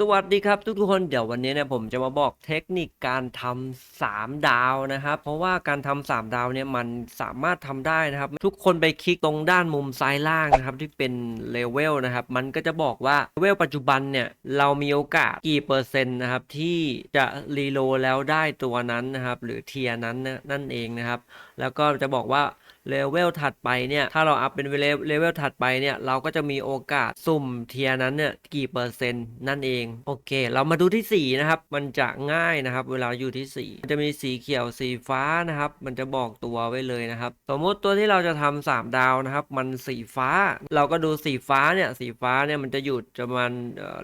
สวัสดีครับทุกๆคนเดี๋ยววันนี้เนี่ยผมจะมาบอกเทคนิคการทำสามดาวนะครับเพราะว่าการทำสามดาวเนี่ยมันสามารถทำได้นะครับ ทุกคนไปคลิกตรงด้านมุมซ้ายล่างนะครับที่เป็นเลเวลนะครับมันก็จะบอกว่าเลเวลปัจจุบันเนี่ยเรามีโอกาสกี่เปอร์เซ็นต์นะครับที่จะรีโลแล้วได้ตัวนั้นนะครับหรือเทียนั้นนั่นเองนะครับ แล้วก็จะบอกว่าเลเวลถัดไปเนี่ยถ้าเราอัพเป็นเลเลเวลถัดไปเนี่ยเราก็จะมีโอกาสสุ่มเทียนั้นเนี่ยกี่เปอร์เซ็นต์นั่นเองโอเค เรามาดูที่สีนะครับ มันจะง่ายนะครับ เวลาอยู่ที่สีมันจะมีสีเขียวสีฟ้านะครับ มันจะบอกตัวไว้เลยนะครับ สมมติตัวที่เราจะทำสามดาวนะครับ มันสีฟ้า เราก็ดูสีฟ้าเนี่ยสีฟ้าเนี่ยมันจะอยู่ประมาณ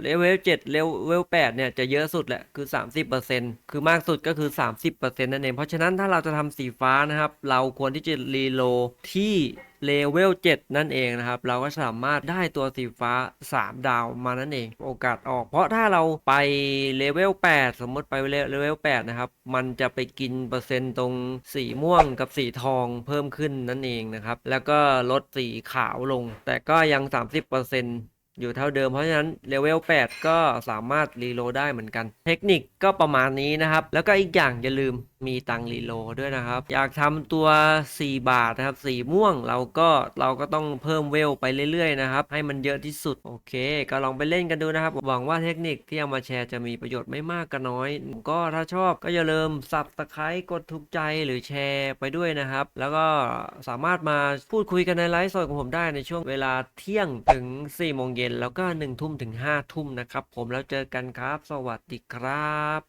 เลเวลเจ็ดเลเวลแปดเนี่ยจะเยอะสุดแหละคือ 30%คือมากสุดก็คือ 30%นั่นเองเพราะฉะนั้นถ้าเราจะทำสีฟ้านะครับ เราควรที่จะรีโลที่ เลเวล 7 นั่นเองนะครับ เราก็สามารถได้ตัวสีฟ้า 3 ดาวมานั่นเอง โอกาสออก เพราะถ้าเราไปเลเวล 8 สมมติไปเลเวล 8 นะครับ มันจะไปกินเปอร์เซ็นต์ตรงสีม่วงกับสีทองเพิ่มขึ้นนั่นเองนะครับ แล้วก็ลดสีขาวลง แต่ก็ยัง 30%อยู่เท่าเดิมเพราะฉะนั้นเลเวล 8 ก็สามารถรีโลได้เหมือนกัน เทคนิคก็ประมาณนี้นะครับ แล้วก็อีกอย่างอย่าลืม มีตังรีโลดด้วยนะครับ อยากทำตัว 4 บาทนะครับสีม่วงเราก็เราก็ต้องเพิ่มเวลไปเรื่อยๆนะครับให้มันเยอะที่สุดโอเค ก็ลองไปเล่นกันดูนะครับ หวังว่าเทคนิคที่เอามาแชร์จะมีประโยชน์ไม่มากก็น้อย ก็ถ้าชอบก็อย่าลืมสับตะไคร้กดถูกใจหรือแชร์ไปด้วยนะครับ แล้วก็สามารถมาพูดคุยกันในไลฟ์สดของผมได้ในช่วงเวลาเที่ยงถึง4โมงเย็นแล้วก็1ทุ่มถึง5ทุ่มนะครับ ผมแล้วเจอกันครับ สวัสดีครับ